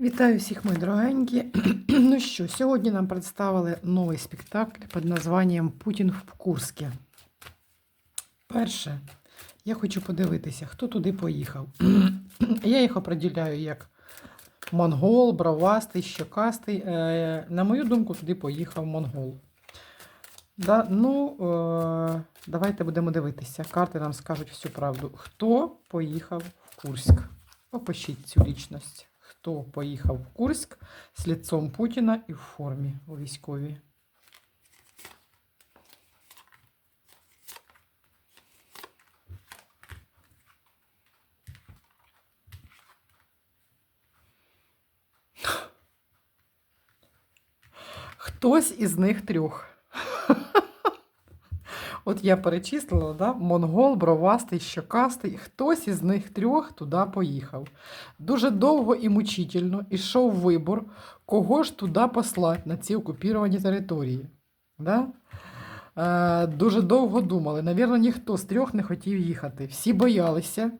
Вітаю всіх, мої дорогенькі. ну що, сьогодні нам представили новий спектакль під названням Путін в Курське. Перше, я хочу подивитися, хто туди поїхав. я їх определяю як монгол, бровастий, щокастий. Е, на мою думку, туди поїхав монгол. Да, ну, е, давайте будемо дивитися. Карти нам скажуть всю правду. Хто поїхав в Курськ? Опишіть цю лічність. Хто поїхав в Курськ з лицом Путіна і в формі у військовій? Хтось із них трьох. От я перечислила, да? монгол, бровастий, щокастий. Хтось із них трьох туди поїхав. Дуже довго і мучительно ішов вибор, кого ж туди послати на ці окупіровані території. Да? Е, дуже довго думали. Навірно, ніхто з трьох не хотів їхати. Всі боялися.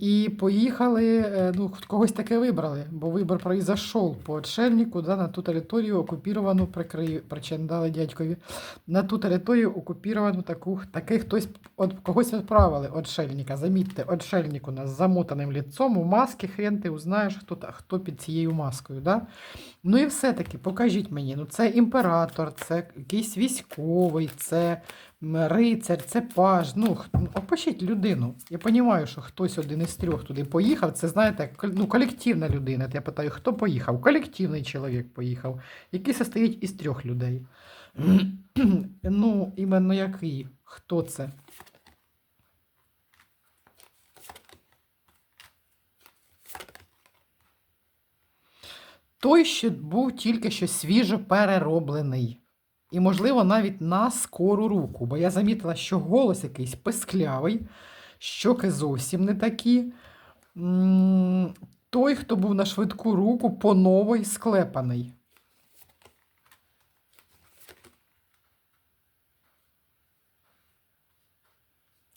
І поїхали, е, ну, когось таке вибрали, бо вибір произошов по отшельнику да, на ту територію окупіровану, прикрию, причиндали дядькові, на ту територію окупіровану таку, таки хтось от, когось відправили отшельника. Замітьте, отшельник у нас з замотаним ліцом, у маски, хрен ти узнаєш, хто, хто під цією маскою. Да? Ну і все-таки покажіть мені, ну це імператор, це якийсь військовий, це рицар, це паж. Ну, ну, опишіть людину. Я розумію, що хтось один із трьох туди поїхав. Це, знаєте, ну, колективна людина. Я питаю, хто поїхав? Колективний чоловік поїхав, який состоїть із трьох людей. ну, іменно який? Хто це? Той, що був тільки що свіжо перероблений. І, можливо, навіть на скору руку, бо я замітила, що голос якийсь писклявий, щоки зовсім не такі. Той, хто був на швидку руку, по новий склепаний.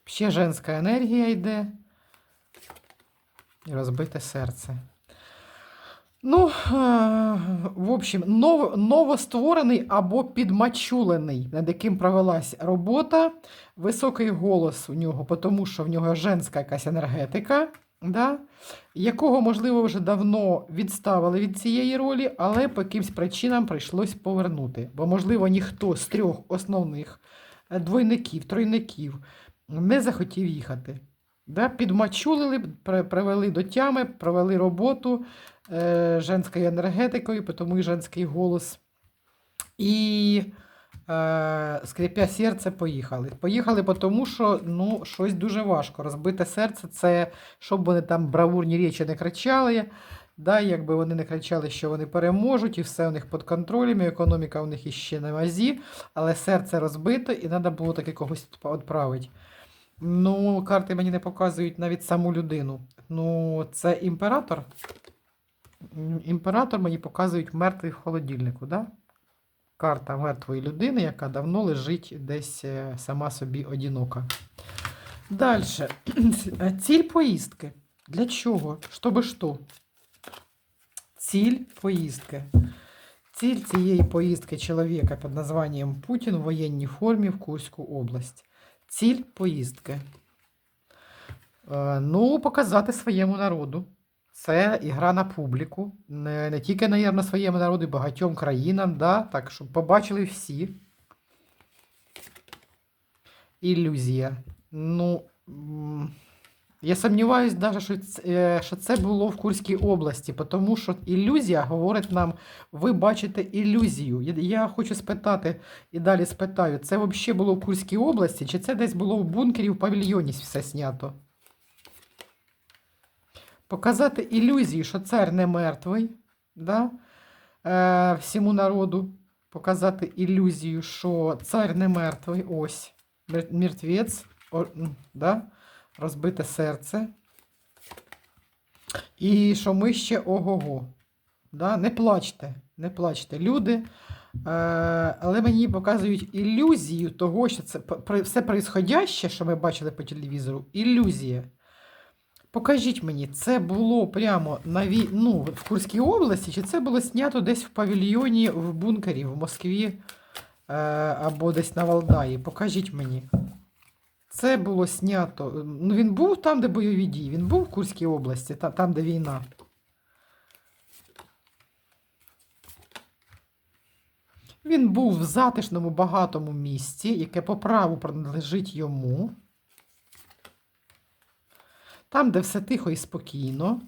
Ще женська енергія йде. І розбите серце. Ну, е, в общем, нов, новостворений або підмачулений, над яким провелась робота. Високий голос у нього, тому що в нього женська якась енергетика, да? якого, можливо, вже давно відставили від цієї ролі, але по якимсь причинам прийшлось повернути. Бо, можливо, ніхто з трьох основних е, двойників, тройників не захотів їхати. Да? Підмачулили, привели до тями, провели роботу е, женською енергетикою, тому і женський голос. І е, скрипя серце, поїхали. Поїхали, тому що ну, щось дуже важко. Розбите серце це, щоб вони там бравурні речі не кричали. Да, якби вони не кричали, що вони переможуть, і все у них під контролем, і економіка у них іще на вазі, але серце розбите, і треба було таки когось відправити. Ну, карти мені не показують навіть саму людину. Ну, це імператор. Імператор мені показують мертвий в холодильнику, да? Карта мертвої людини, яка давно лежить десь е, сама собі одинока. Далі. Ціль поїздки. Для чого? Щоби що? Ціль поїздки. Ціль цієї поїздки чоловіка під названням Путін в воєнній формі в Курську область. Ціль поїздки. Е, Ну, показати своєму народу. Це ігра на публіку. Не, не тільки, навірно, своєму народу, і багатьом країнам, да? так, щоб побачили всі. Ілюзія. Ну, я сумніваюся, навіть, що це, що це було в Курській області, тому що ілюзія говорить нам, ви бачите ілюзію. Я хочу спитати і далі спитаю, це взагалі було в Курській області, чи це десь було в бункері в павільйоні все снято? Показати ілюзію, що цар не мертвий, да? е, всьому народу. Показати ілюзію, що цар не мертвий, ось, мертвець, о, да? Розбите серце. І що ми ще ого-го. Да? Не плачте, не плачте, люди. Е, але мені показують ілюзію того, що це все происходяще, що ми бачили по телевізору, ілюзія. Покажіть мені, це було прямо на вій... ну, в Курській області, чи це було знято десь в павільйоні в бункері в Москві е, або десь на Валдаї? Покажіть мені. Це було знято. Ну, він був там, де бойові дії. Він був в Курській області, та- там, де війна. Він був в затишному багатому місці, яке по праву принадлежить йому. Там, де все тихо і спокійно.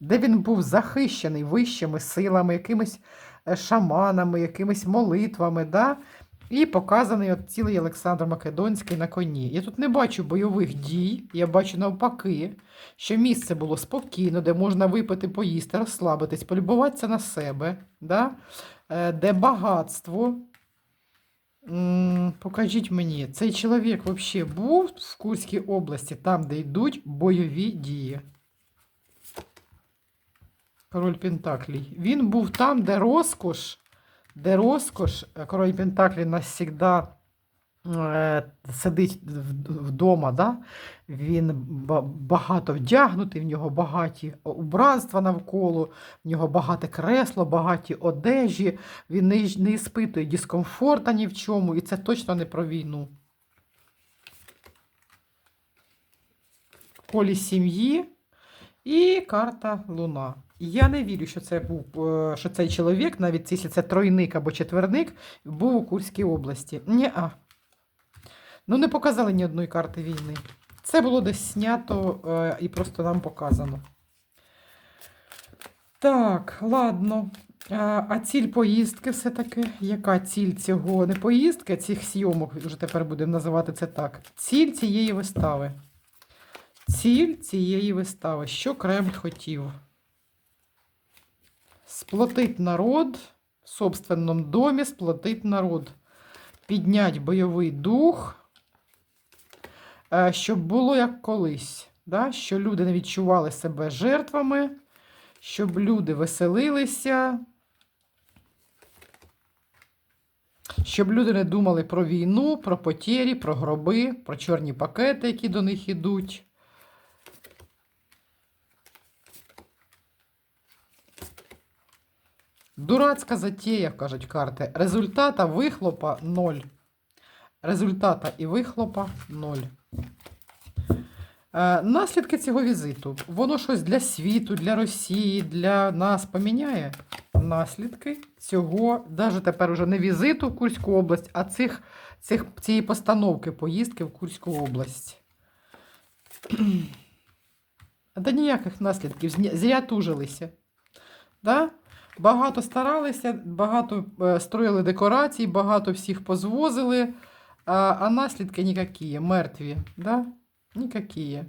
Де він був захищений вищими силами, якимись шаманами, якимись молитвами, да? і показаний от цілий Олександр Македонський на коні. Я тут не бачу бойових дій, я бачу навпаки, що місце було спокійно, де можна випити, поїсти, розслабитись, полюбуватися на себе, да? е, де багатство. Покажіть мені, цей чоловік взагалі був в Курській області, там, де йдуть бойові дії. Король Пентаклій. Він був там, де розкош, де розкош, е, король Пентаклі навсігда е, сидить вдома, да? він багато вдягнутий, в нього багаті убранства навколо, в нього багате кресло, багаті одежі, він не іспитує дискомфорта ні в чому, і це точно не про війну. Колі сім'ї і карта Луна. Я не вірю, що це був е, що цей чоловік, навіть якщо це тройник або четверник, був у Курській області. Ні-а. Ну, не показали ні одної карти війни. Це було десь знято е, і просто нам показано. Так, ладно. А ціль поїздки все-таки? Яка ціль цього не поїздки, цих сйомок, вже тепер будемо називати це так. Ціль цієї вистави. Ціль цієї вистави. Що Кремль хотів? Сплотить народ в собственному домі, сплотить народ. Піднять бойовий дух, е, щоб було як колись. Да? Що люди не відчували себе жертвами, щоб люди веселилися, щоб люди не думали про війну, про потері, про гроби, про чорні пакети, які до них ідуть. Дурацька затея, кажуть карти. Результата вихлопа ноль. Результата і вихлопа ноль. Е, наслідки цього візиту. Воно щось для світу, для Росії, для нас поміняє. Наслідки цього, навіть тепер уже не візиту в Курську область, а цих, цих, цієї постановки поїздки в Курську область. Та ніяких наслідків. Зря тужилися. Да? Багато старалися, багато е, строїли декорацій, багато всіх позвозили, а, а наслідки ніякі, мертві. Да? Ніякі.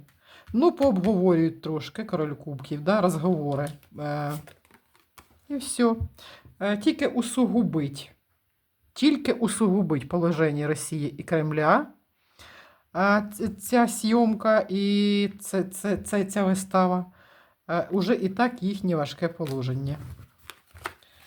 Ну, пообговорюють трошки король кубків, да? розговори. Е, і все. Е, тільки усугубить. Тільки усугубить положення Росії і Кремля. А ця зйомка і це, це, це, ця вистава. Е, уже і так їхнє важке положення.